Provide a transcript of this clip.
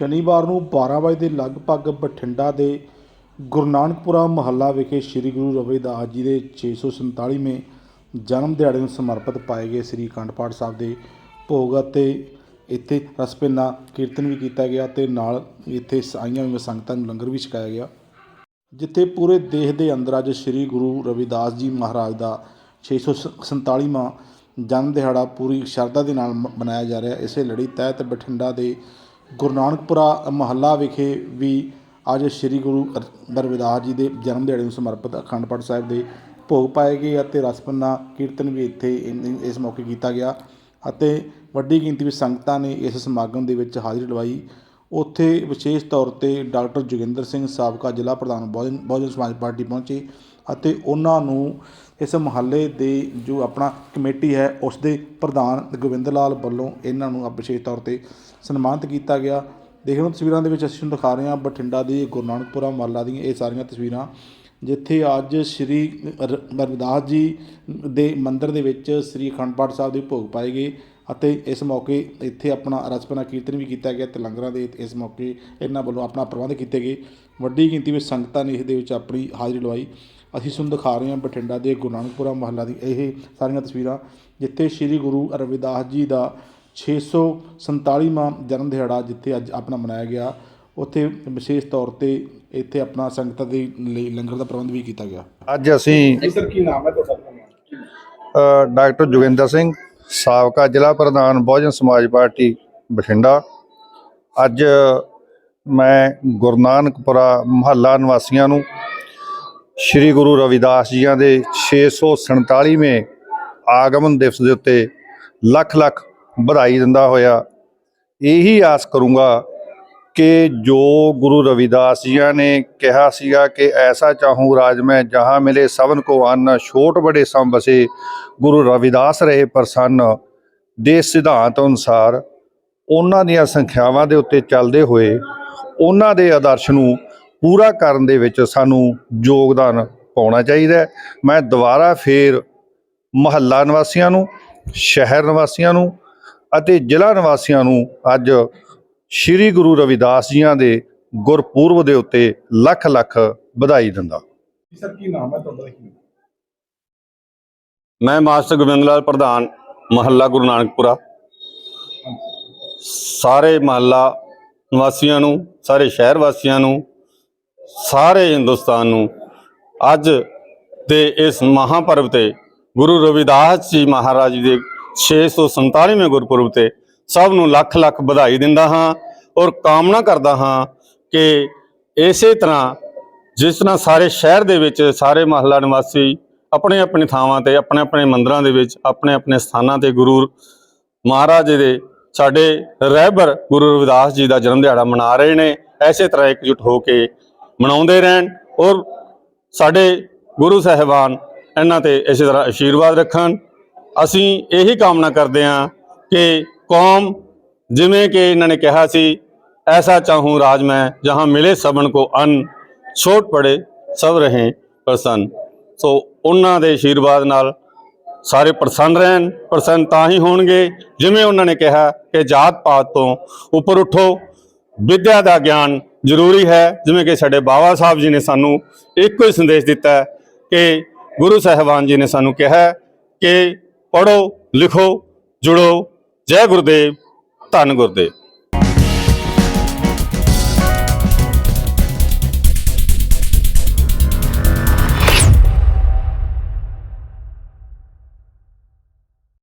ਸ਼ਨੀਵਾਰ ਨੂੰ 12 ਵਜੇ ਦੇ ਲਗਭਗ ਬਠਿੰਡਾ ਦੇ ਗੁਰੂ ਨਾਨਕਪੁਰਾ ਮਹੱਲਾ ਵਿਖੇ ਸ੍ਰੀ ਗੁਰੂ ਰਵਿਦਾਸ ਜੀ ਦੇ 647ਵੇਂ ਜਨਮ ਦਿਹਾੜੇ ਨੂੰ ਸਮਰਪਿਤ ਪਾਏ ਗਏ ਸ੍ਰੀ ਅਖੰਡ ਪਾਠ ਸਾਹਿਬ ਦੇ ਭੋਗ ਅਤੇ ਇੱਥੇ ਰਸਪਿੰਨਾ ਕੀਰਤਨ ਵੀ ਕੀਤਾ ਗਿਆ ਤੇ ਨਾਲ ਇੱਥੇ ਆਈਆਂ ਹੋਈਆਂ ਸੰਗਤਾਂ ਨੂੰ ਲੰਗਰ ਵੀ ਛਕਾਇਆ ਗਿਆ, ਜਿੱਥੇ ਪੂਰੇ ਦੇਸ਼ ਦੇ ਅੰਦਰ ਅੱਜ ਸ੍ਰੀ ਗੁਰੂ ਰਵਿਦਾਸ ਜੀ ਮਹਾਰਾਜ ਦਾ 647ਵਾਂ ਜਨਮ ਦਿਹਾੜਾ ਪੂਰੀ ਸ਼ਰਧਾ ਦੇ ਨਾਲ ਮ- ਮਨਾਇਆ ਜਾ ਰਿਹਾ। ਇਸੇ ਲੜੀ ਤਹਿਤ ਬਠਿੰਡਾ ਦੇ ਗੁਰੂ ਨਾਨਕਪੁਰਾ ਮਹੱਲਾ ਵਿਖੇ ਵੀ ਅੱਜ ਸ੍ਰੀ ਗੁਰੂ ਰ- ਰਵਿਦਾਸ ਜੀ ਦੇ ਜਨਮ ਦਿਹਾੜੇ ਨੂੰ ਸਮਰਪਿਤ ਅਖੰਡ ਪਾਠ ਸਾਹਿਬ ਦੇ ਭੋਗ ਪਾਏ ਗਏ ਅਤੇ ਰਸਪੰਨਾ ਕੀਰਤਨ ਵੀ ਇੱਥੇ ਇਸ ਮੌਕੇ ਕੀਤਾ ਗਿਆ ਅਤੇ ਵੱਡੀ ਗਿਣਤੀ ਵਿੱਚ ਸੰਗਤਾਂ ਨੇ ਇਸ ਸਮਾਗਮ ਦੇ ਵਿੱਚ ਹਾਜ਼ਰੀ ਲਵਾਈ। ਉੱਥੇ ਵਿਸ਼ੇਸ਼ ਤੌਰ ਤੇ ਡਾਕਟਰ ਜੋਗਿੰਦਰ ਸਿੰਘ ਸਾਬਕਾ ਜ਼ਿਲ੍ਹਾ ਪ੍ਰਧਾਨ ਬਹੁਜਨ ਬਹੁਜਨ ਸਮਾਜ ਪਾਰਟੀ ਪਹੁੰਚੇ ਅਤੇ ਉਹਨਾਂ ਨੂੰ ਇਸ ਮੁਹੱਲੇ ਦੇ ਜੋ ਆਪਣਾ ਕਮੇਟੀ ਹੈ ਉਸ ਦੇ ਪ੍ਰਧਾਨ ਗੋਬਿੰਦ ਲਾਲ ਵੱਲੋਂ ਇਹਨਾਂ ਨੂੰ ਵਿਸ਼ੇਸ਼ ਤੌਰ ਤੇ ਸਨਮਾਨਿਤ ਕੀਤਾ ਗਿਆ। ਦੇਖ ਲਓ ਤਸਵੀਰਾਂ ਦੇ ਵਿੱਚ ਅਸੀਂ ਤੁਹਾਨੂੰ ਦਿਖਾ ਰਹੇ ਹਾਂ ਬਠਿੰਡਾ ਦੀ ਗੁਰੂ ਨਾਨਕਪੁਰਾ ਮਹੱਲਾ ਦੀਆਂ ਇਹ ਸਾਰੀਆਂ ਤਸਵੀਰਾਂ, ਜਿੱਥੇ ਅੱਜ ਸ੍ਰੀ ਰਵਿਦਾਸ ਜੀ ਦੇ ਮੰਦਿਰ ਦੇ ਵਿੱਚ ਸ੍ਰੀ ਅਖੰਡ ਪਾਠ ਸਾਹਿਬ ਦੇ ਭੋਗ ਪਾਏ ਗਏ ਅਤੇ ਇਸ ਮੌਕੇ ਇੱਥੇ ਆਪਣਾ ਰਸਪਨਾ ਕੀਰਤਨ ਵੀ ਕੀਤਾ ਗਿਆ। ਤੇ ਲੰਗਰਾਂ ਦੇ ਇਸ ਮੌਕੇ ਇਹਨਾਂ ਵੱਲੋਂ ਆਪਣਾ ਪ੍ਰਬੰਧ ਕੀਤੇ ਗਏ। ਵੱਡੀ ਗਿਣਤੀ ਵਿੱਚ ਸੰਗਤਾਂ ਨੇ ਇਸ ਦੇ ਵਿੱਚ ਆਪਣੀ ਹਾਜ਼ਰੀ ਲਵਾਈ। ਅਸੀਂ ਤੁਹਾਨੂੰ ਦਿਖਾ ਰਹੇ ਹਾਂ ਬਠਿੰਡਾ ਦੇ ਗੁਰੂ ਨਾਨਕਪੁਰਾ ਮਹੱਲਾ ਦੀ ਇਹ ਸਾਰੀਆਂ ਤਸਵੀਰਾਂ ਜਿੱਥੇ ਸ੍ਰੀ ਗੁਰੂ ਰਵਿਦਾਸ ਜੀ ਦਾ 647ਵਾਂ ਜਨਮ ਦਿਹਾੜਾ ਜਿੱਥੇ ਅੱਜ ਆਪਣਾ ਮਨਾਇਆ ਗਿਆ। ਉੱਥੇ ਵਿਸ਼ੇਸ਼ ਤੌਰ ਤੇ ਇੱਥੇ ਆਪਣਾ ਸੰਗਤਾਂ ਦੇ ਲਈ ਲੰਗਰ ਦਾ ਪ੍ਰਬੰਧ ਵੀ ਕੀਤਾ ਗਿਆ। ਅੱਜ ਅਸੀਂ ਸਰ ਕੀ ਨਾਮ ਹੈ ਤੁਹਾਡਾ? ਅ, ਡਾਕਟਰ ਜੋਗਿੰਦਰ ਸਿੰਘ ਸਾਬਕਾ ਜ਼ਿਲ੍ਹਾ ਪ੍ਰਧਾਨ ਬਹੁਜਨ ਸਮਾਜ ਪਾਰਟੀ ਬਠਿੰਡਾ। ਅੱਜ ਮੈਂ ਗੁਰੂ ਨਾਨਕਪੁਰਾ ਮਹੱਲਾ ਨਿਵਾਸੀਆਂ ਨੂੰ ਸ੍ਰੀ ਗੁਰੂ ਰਵਿਦਾਸ ਜੀਆਂ ਦੇ 647ਵੇਂ ਆਗਮਨ ਦਿਵਸ ਦੇ ਉੱਤੇ ਲੱਖ ਲੱਖ ਵਧਾਈ ਦਿੰਦਾ ਹੋਇਆ, ਇਹੀ ਆਸ ਕਰੂੰਗਾ ਕਿ ਜੋ ਗੁਰੂ ਰਵਿਦਾਸ ਜੀਆਂ ਨੇ ਕਿਹਾ ਸੀਗਾ ਕਿ ਐਸਾ ਚਾਹੂੰ ਰਾਜ ਮੈਂ ਜਹਾਂ ਮਿਲੇ, ਸਭਨ ਕੋ ਅੰਨ, ਛੋਟ ਬੜੇ ਸਮ ਬਸੇ ਗੁਰੂ ਰਵਿਦਾਸ ਰਹੇ ਪ੍ਰਸੰਨ, ਦੇ ਸਿਧਾਂਤ ਅਨੁਸਾਰ ਉਹਨਾਂ ਦੀਆਂ ਸੰਖਿਆਵਾਂ ਦੇ ਉੱਤੇ ਚੱਲਦੇ ਹੋਏ, ਉਹਨਾਂ ਦੇ ਆਦਰਸ਼ ਨੂੰ ਪੂਰਾ ਕਰਨ ਦੇ ਵਿੱਚ ਸਾਨੂੰ ਯੋਗਦਾਨ ਪਾਉਣਾ ਚਾਹੀਦਾ ਹੈ। ਮੈਂ ਦੁਬਾਰਾ ਫੇਰ ਮਹੱਲਾ ਨਿਵਾਸੀਆਂ ਨੂੰ ਸ਼ਹਿਰ ਨਿਵਾਸੀਆਂ ਨੂੰ ਅਤੇ ਜ਼ਿਲ੍ਹਾ ਨਿਵਾਸੀਆਂ ਨੂੰ ਅੱਜ ਸ੍ਰੀ ਗੁਰੂ ਰਵਿਦਾਸ ਜੀਆਂ ਦੇ ਗੁਰਪੁਰਬ ਦੇ ਉੱਤੇ ਲੱਖ ਲੱਖ ਵਧਾਈ ਦਿੰਦਾ ਸਰ ਕੀ ਨਾਮ ਹੈ ਤੁਹਾਡਾ ਮੈਂ ਮਾਸਟਰ ਗੋਬਿੰਦ ਲਾਲ ਪ੍ਰਧਾਨ ਮਹੱਲਾ ਗੁਰੂ ਨਾਨਕਪੁਰਾ। ਸਾਰੇ ਮਹੱਲਾ ਨਿਵਾਸੀਆਂ ਨੂੰ ਸਾਰੇ ਸ਼ਹਿਰ ਵਾਸੀਆਂ ਨੂੰ ਸਾਰੇ ਹਿੰਦੁਸਤਾਨ ਨੂੰ ਅੱਜ ਦੇ ਇਸ ਮਹਾਪਰਵ ਤੇ ਗੁਰੂ ਰਵਿਦਾਸ ਜੀ ਮਹਾਰਾਜ ਜੀ ਦੇ 647ਵੇਂ ਗੁਰਪੁਰਬ ਤੇ ਸਭ ਨੂੰ ਲੱਖ ਲੱਖ ਵਧਾਈ ਦਿੰਦਾ ਹਾਂ ਔਰ ਕਾਮਨਾ ਕਰਦਾ ਹਾਂ ਕਿ ਇਸੇ ਤਰ੍ਹਾਂ ਜਿਸ ਤਰ੍ਹਾਂ ਸਾਰੇ ਸ਼ਹਿਰ ਦੇ ਵਿੱਚ ਸਾਰੇ ਮਹੱਲਾ ਨਿਵਾਸੀ ਆਪਣੇ ਆਪਣੇ ਥਾਵਾਂ ਤੇ, ਆਪਣੇ ਆਪਣੇ ਮੰਦਰਾਂ ਦੇ ਵਿੱਚ, ਆਪਣੇ ਆਪਣੇ ਸਥਾਨਾਂ ਤੇ ਗੁਰੂ ਮਹਾਰਾਜ ਜੀ ਦੇ ਸਾਡੇ ਰਹਿਬਰ ਗੁਰੂ ਰਵਿਦਾਸ ਜੀ ਦਾ ਜਨਮ ਦਿਹਾੜਾ ਮਨਾ ਰਹੇ ਨੇ। ਐਸੇ ਤਰ੍ਹਾਂ ਇਕਜੁੱਟ ਹੋ ਕੇ ਮਨਾਉਂਦੇ ਰਹਿਣ ਔਰ ਸਾਡੇ ਗੁਰੂ ਸਾਹਿਬਾਨ ਇਹਨਾਂ ਤੇ ਇਸੇ ਤਰ੍ਹਾਂ ਆਸ਼ੀਰਵਾਦ ਰੱਖਣ। ਅਸੀਂ ਇਹੀ ਕਾਮਨਾ ਕਰਦੇ ਹਾਂ ਕਿ ਕੌਮ ਜਿਵੇਂ ਕਿ ਇਹਨਾਂ ਨੇ ਕਿਹਾ ਸੀ, ਐਸਾ ਚਾਹੂੰ ਰਾਜ ਮੈਂ ਜਹਾਂ ਮਿਲੇ ਸਭਨ ਕੋ ਅੰਨ, ਛੋਟ ਪੜੇ ਸਭ ਰਹੇ ਪ੍ਰਸੰਨ। ਸੋ ਉਹਨਾਂ ਦੇ ਆਸ਼ੀਰਵਾਦ ਨਾਲ ਸਾਰੇ ਪ੍ਰਸੰਨ ਰਹਿਣ, ਪ੍ਰਸੰਨ ਤਾਂ ਹੀ ਹੋਣਗੇ, ਜਿਵੇਂ ਉਹਨਾਂ ਨੇ ਕਿਹਾ ਕਿ ਜਾਤ ਪਾਤ ਤੋਂ ਉੱਪਰ ਉੱਠੋ, ਵਿਦਿਆ ਦਾ ਗਿਆਨ ਜ਼ਰੂਰੀ ਹੈ, ਜਿਵੇਂ ਕਿ ਸਾਡੇ ਬਾਬਾ ਸਾਹਿਬ ਜੀ ਨੇ ਸਾਨੂੰ ਇੱਕੋ ਹੀ ਸੰਦੇਸ਼ ਦਿੱਤਾ ਹੈ ਕਿ ਗੁਰੂ ਸਾਹਿਬਾਨ ਜੀ ਨੇ ਸਾਨੂੰ ਕਿਹਾ ਕਿ ਪੜੋ ਲਿਖੋ, ਜੁੜੋ, ਜੈ ਗੁਰਦੇਵ, ਧੰਨ ਗੁਰਦੇਵ।